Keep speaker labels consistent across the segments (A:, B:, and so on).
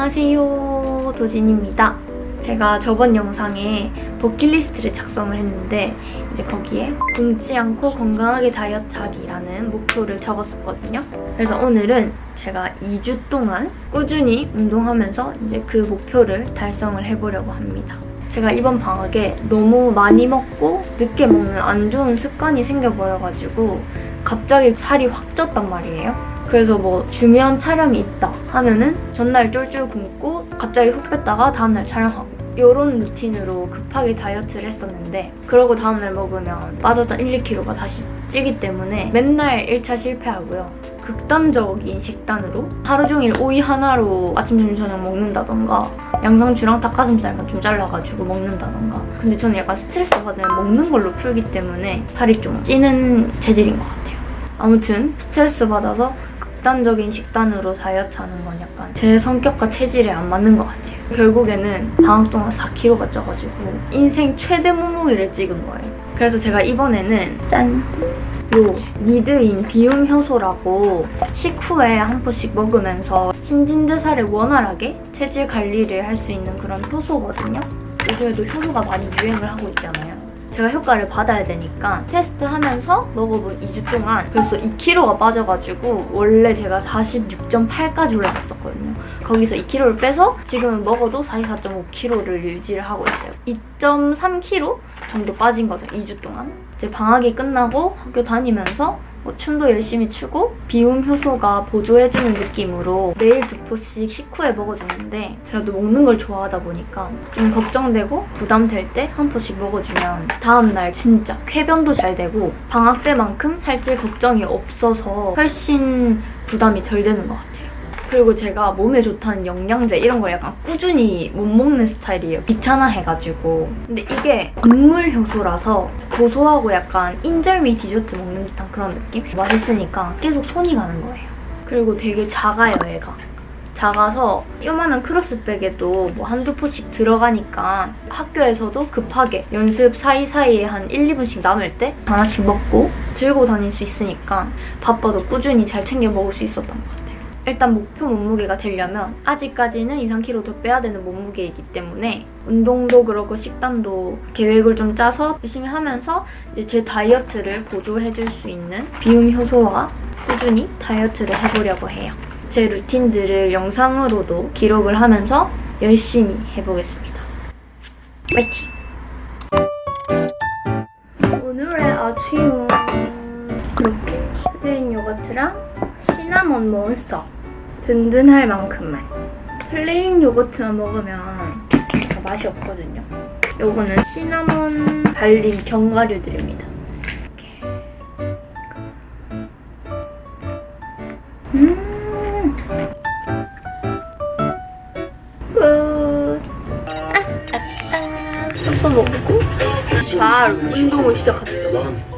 A: 안녕하세요. 도진입니다. 제가 저번 영상에 버킷리스트를 작성을 했는데 이제 거기에 굶지 않고 건강하게 다이어트 하기라는 목표를 적었었거든요. 그래서 오늘은 제가 2주 동안 꾸준히 운동하면서 이제 그 목표를 달성을 해보려고 합니다. 제가 이번 방학에 너무 많이 먹고 늦게 먹는 안 좋은 습관이 생겨버려가지고 갑자기 살이 확 쪘단 말이에요. 그래서 뭐 중요한 촬영이 있다 하면은 전날 쫄쫄 굶고 갑자기 훅 뺐다가 다음날 촬영하고 이런 루틴으로 급하게 다이어트를 했었는데 그러고 다음날 먹으면 빠졌던 1, 2kg가 다시 찌기 때문에 맨날 1차 실패하고요. 극단적인 식단으로 하루 종일 오이 하나로 아침, 점심, 저녁 먹는다던가 양상추랑 닭가슴살만 좀 잘라가지고 먹는다던가 근데 저는 약간 스트레스 받으면 먹는 걸로 풀기 때문에 살이 좀 찌는 체질인 것 같아요. 아무튼 스트레스 받아서 극단적인 식단으로 다이어트 하는 건 약간 제 성격과 체질에 안 맞는 것 같아요. 결국에는 방학 동안 4kg가 쪄가지고 인생 최대 몸무게를 찍은 거예요. 그래서 제가 이번에는 짠! 요 니드인 비움 효소라고 식후에 한 포씩 먹으면서 신진대사를 원활하게 체질 관리를 할 수 있는 그런 효소거든요. 요즘에도 효소가 많이 유행을 하고 있잖아요. 제가 효과를 받아야 되니까 테스트하면서 먹어본 2주 동안 벌써 2kg가 빠져가지고 원래 제가 46.8까지 올라갔었거든요. 거기서 2kg를 빼서 지금은 먹어도 44.5kg를 유지를 하고 있어요. 2.3kg 정도 빠진 거죠, 2주 동안. 이제 방학이 끝나고 학교 다니면서 뭐 춤도 열심히 추고 비움 효소가 보조해주는 느낌으로 매일 두 포씩 식후에 먹어줬는데 제가 또 먹는 걸 좋아하다 보니까 좀 걱정되고 부담될 때 한 포씩 먹어주면 다음날 진짜 쾌변도 잘 되고 방학 때만큼 살찔 걱정이 없어서 훨씬 부담이 덜 되는 것 같아요. 그리고 제가 몸에 좋다는 영양제 이런 걸 약간 꾸준히 못 먹는 스타일이에요. 귀찮아 해가지고. 근데 이게 곡물 효소라서 고소하고 약간 인절미 디저트 먹는 듯한 그런 느낌? 맛있으니까 계속 손이 가는 거예요. 그리고 되게 작아요, 얘가. 작아서 요만한 크로스백에도 뭐 한두 포씩 들어가니까 학교에서도 급하게 연습 사이사이에 한 1, 2분씩 남을 때 하나씩 먹고 들고 다닐 수 있으니까 바빠도 꾸준히 잘 챙겨 먹을 수 있었던 것 같아요. 일단 목표 몸무게가 되려면 아직까지는 2, 3kg 더 빼야 되는 몸무게이기 때문에 운동도 그렇고 식단도 계획을 좀 짜서 열심히 하면서 이제 제 다이어트를 보조해줄 수 있는 비움 효소와 꾸준히 다이어트를 해보려고 해요. 제 루틴들을 영상으로도 기록을 하면서 열심히 해보겠습니다. 파이팅! 오늘의 아침은 그렇게 플레인 요거트랑 시나몬 몬스터 든든할 만큼만 플레인 요거트만 먹으면 맛이 없거든요. 요거는 시나몬 발린 견과류들입니다. 음. 끝. 아, 아, 아. 먹고 바로 운동을 시작합시다.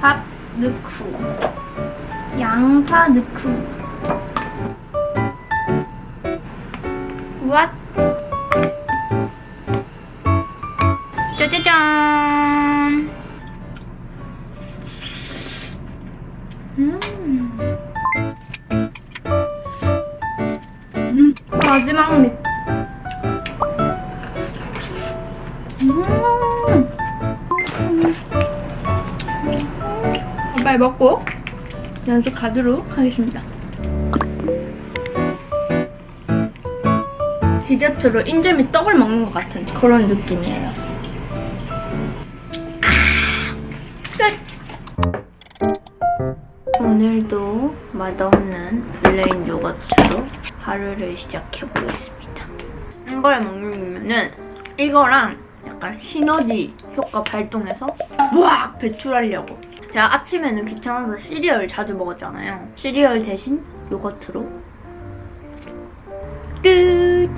A: 밥 넣고 양파 넣고 우앗 짜자잔 음. 음, 마지막 립 음. 빨리 먹고 연습 가도록 하겠습니다. 디저트로 인절미 떡을 먹는 것 같은 그런 느낌이에요. 아, 끝! 오늘도 맛없는 플레인 요거트로 하루를 시작해 보겠습니다. 이걸 먹으면은 이거랑 약간 시너지 효과 발동해서 막 배출하려고. 제가 아침에는 귀찮아서 시리얼 자주 먹었잖아요. 시리얼 대신 요거트로 끝.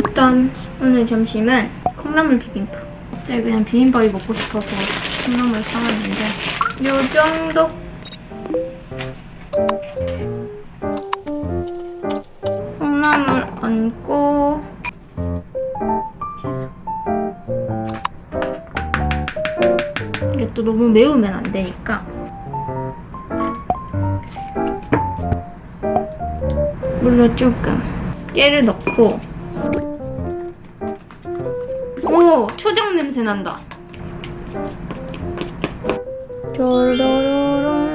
A: 일단 오늘 점심은 콩나물 비빔밥. 갑자기 그냥 비빔밥이 먹고 싶어서 콩나물 사왔는데 요 정도. 너무 매우면 안 되니까. 물로 조금 깨를 넣고. 오 초장 냄새 난다. 짜라라랑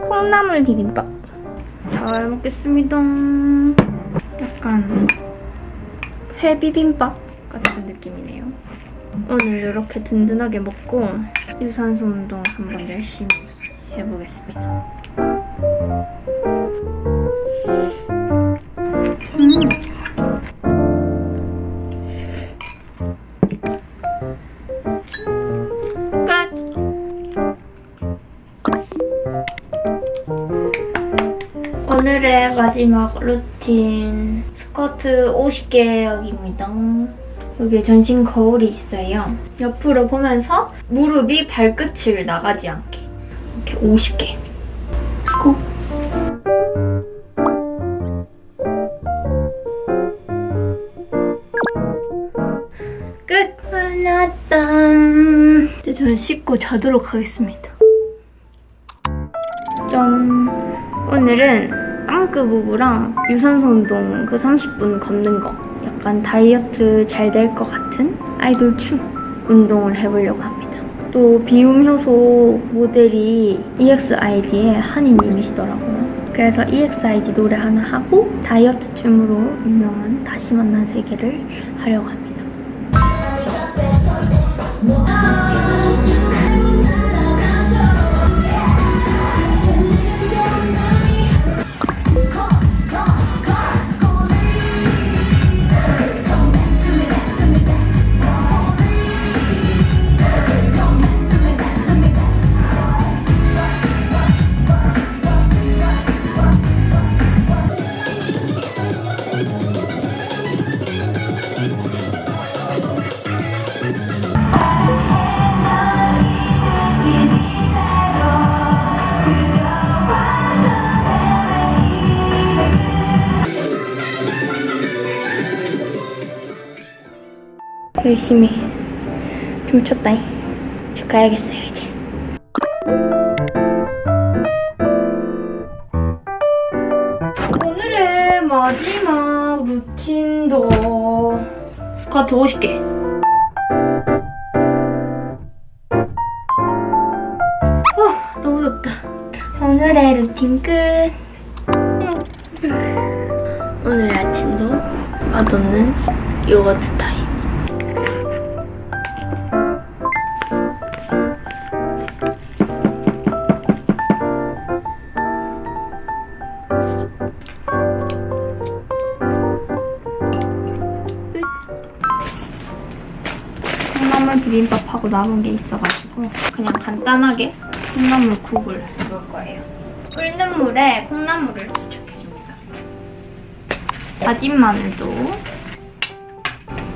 A: 콩나물 비빔밥. 잘 먹겠습니다. 약간 회 비빔밥 같은 느낌이네요 오늘 이렇게 든든하게 먹고 유산소 운동 한번 열심히 해보겠습니다 음. 끝. 오늘의 마지막 루틴 스쿼트 50개역입니다. 여기 전신 거울이 있어요. 옆으로 보면서 무릎이 발끝을 나가지 않게 이렇게 50개. 고. 끝! 끝났다. 이제 저는 씻고 자도록 하겠습니다. 짠! 오늘은 땅크 부부랑 유산소 운동 그 30분 걷는 거 약간 다이어트 잘 될 것 같은 아이돌 춤 운동을 해보려고 합니다. 또 비움 효소 모델이 EXID의 한이님이시더라고요. 그래서 EXID 노래 하나 하고 다이어트 춤으로 유명한 다시 만난 세계를 하려고 합니다. 열심히 춤췄다잉. 집 가야겠어요 이제. 오늘의 마지막 루틴도 스쿼트 50개. 어, 너무 덥다. 오늘의 루틴 끝. 오늘 아침도 맛없는 요거트 타임. 비빔밥하고 남은 게 있어가지고 그냥 간단하게 콩나물 국을 먹을 거예요. 끓는 물에 콩나물을 투척해줍니다. 다진 마늘도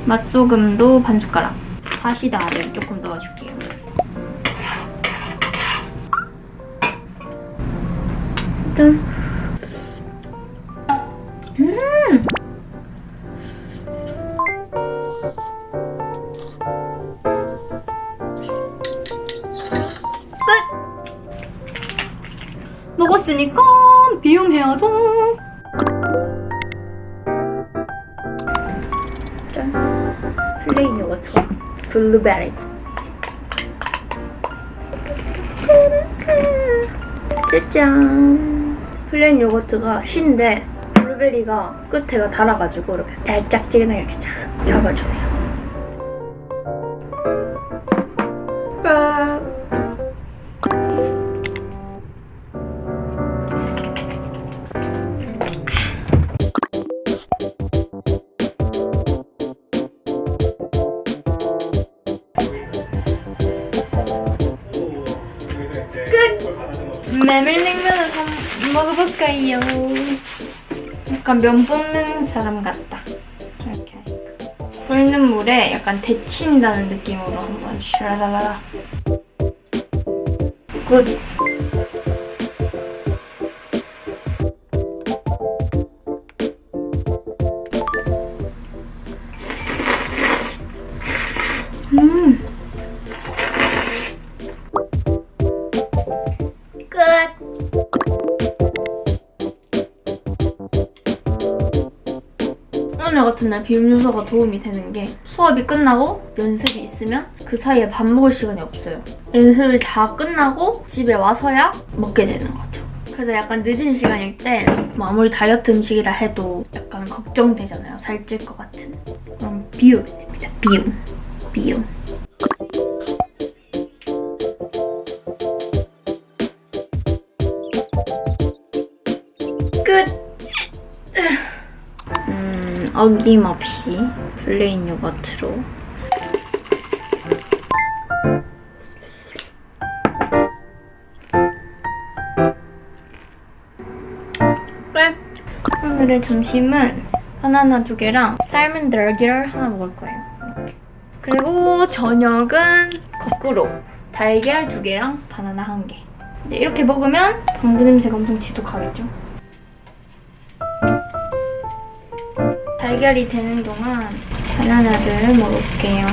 A: 맛소금도 반 숟가락 다시다를 조금 넣어줄게요. 짠. 블루베리. 짜잔. 플레인 요거트가 신데 블루베리가 끝에가 달아가지고 이렇게 달짝지근하게 이렇게 착 잡아주네요. 메밀냉면을 한번 먹어볼까요? 약간 면 볶는 사람 같다. 이렇게. 끓는 물에 약간 데친다는 느낌으로 한번 샤라라라. 굿. 같은 날 비움 요소가 도움이 되는 게 수업이 끝나고 연습이 있으면 그 사이에 밥 먹을 시간이 없어요. 연습이 다 끝나고 집에 와서야 먹게 되는 거죠. 그래서 약간 늦은 시간일 때 뭐 아무리 다이어트 음식이라 해도 약간 걱정되잖아요. 살찔 것 같은. 그럼 비움이 됩니다. 비움. 비움. 어김없이 플레인 요거트로 끝! 오늘의 점심은 바나나 두 개랑 삶은 달걀 하나 먹을 거예요. 그리고 저녁은 거꾸로 달걀 두 개랑 바나나 한 개. 이렇게 먹으면 방구 냄새가 엄청 지독하겠죠? 달걀이 되는 동안 바나나를 먹을게요.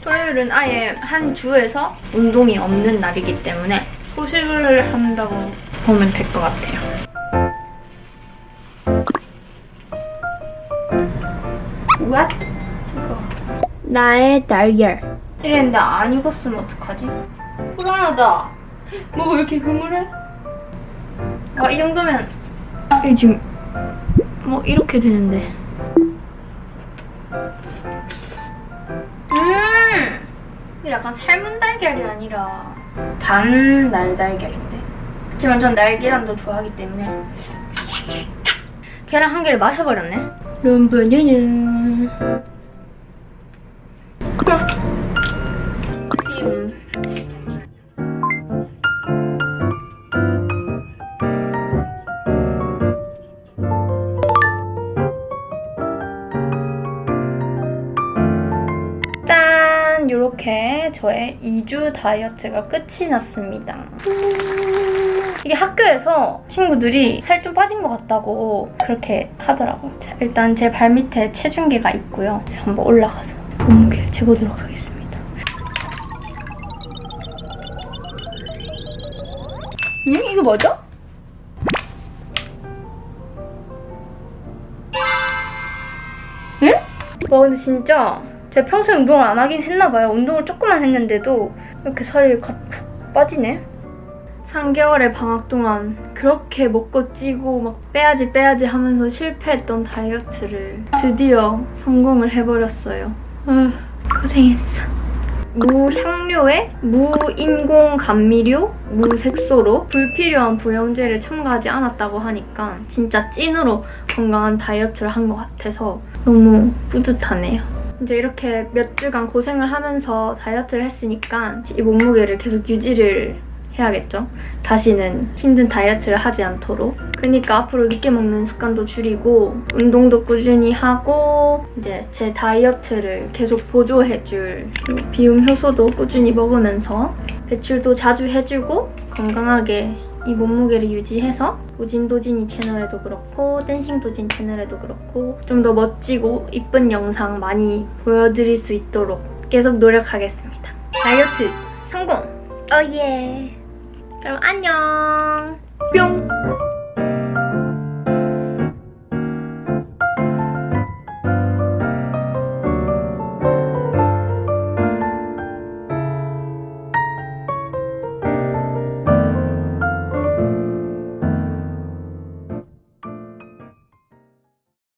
A: 토요일은 아예 한 주에서 운동이 없는 날이기 때문에 소식을 한다고 보면 될 것 같아요. What? 나의 달걀. 이랬는데 안 익었으면 어떡하지? 불안하다. 뭐가 왜 이렇게 그물해? 아, 이 정도면 이게 지금 뭐 이렇게 되는데. 음! 이게 약간 삶은 달걀이 아니라 반 날달걀인데. 하지만 전 날계란도 좋아하기 때문에 계란 한 개를 마셔버렸네. 룸브뉴뉴. 저의 2주 다이어트가 끝이 났습니다. 이게 학교에서 친구들이 살 좀 빠진 것 같다고 그렇게 하더라고요. 자, 일단 제 발밑에 체중계가 있고요. 한번 올라가서 몸무게를 재보도록 하겠습니다. 응? 이거 맞아? 응? 와 근데 진짜 제가 평소에 운동을 안 하긴 했나 봐요. 운동을 조금만 했는데도 이렇게 살이 가- 푹 빠지네. 3개월의 방학 동안 그렇게 먹고 찌고 막 빼야지 빼야지 하면서 실패했던 다이어트를 드디어 성공을 해버렸어요. 아, 고생했어. 무향료에 무인공 감미료, 무색소로 불필요한 부영제를 첨가하지 않았다고 하니까 진짜 찐으로 건강한 다이어트를 한 것 같아서 너무 뿌듯하네요. 이제 이렇게 몇 주간 고생을 하면서 다이어트를 했으니까 이 몸무게를 계속 유지를 해야겠죠. 다시는 힘든 다이어트를 하지 않도록. 그러니까 앞으로 늦게 먹는 습관도 줄이고 운동도 꾸준히 하고 이제 제 다이어트를 계속 보조해줄 비움 효소도 꾸준히 먹으면서 배출도 자주 해주고 건강하게 이 몸무게를 유지해서 도진도진이 채널에도 그렇고 댄싱도진 채널에도 그렇고 좀 더 멋지고 이쁜 영상 많이 보여드릴 수 있도록 계속 노력하겠습니다. 다이어트 성공! 어예! 그럼 안녕! 뿅!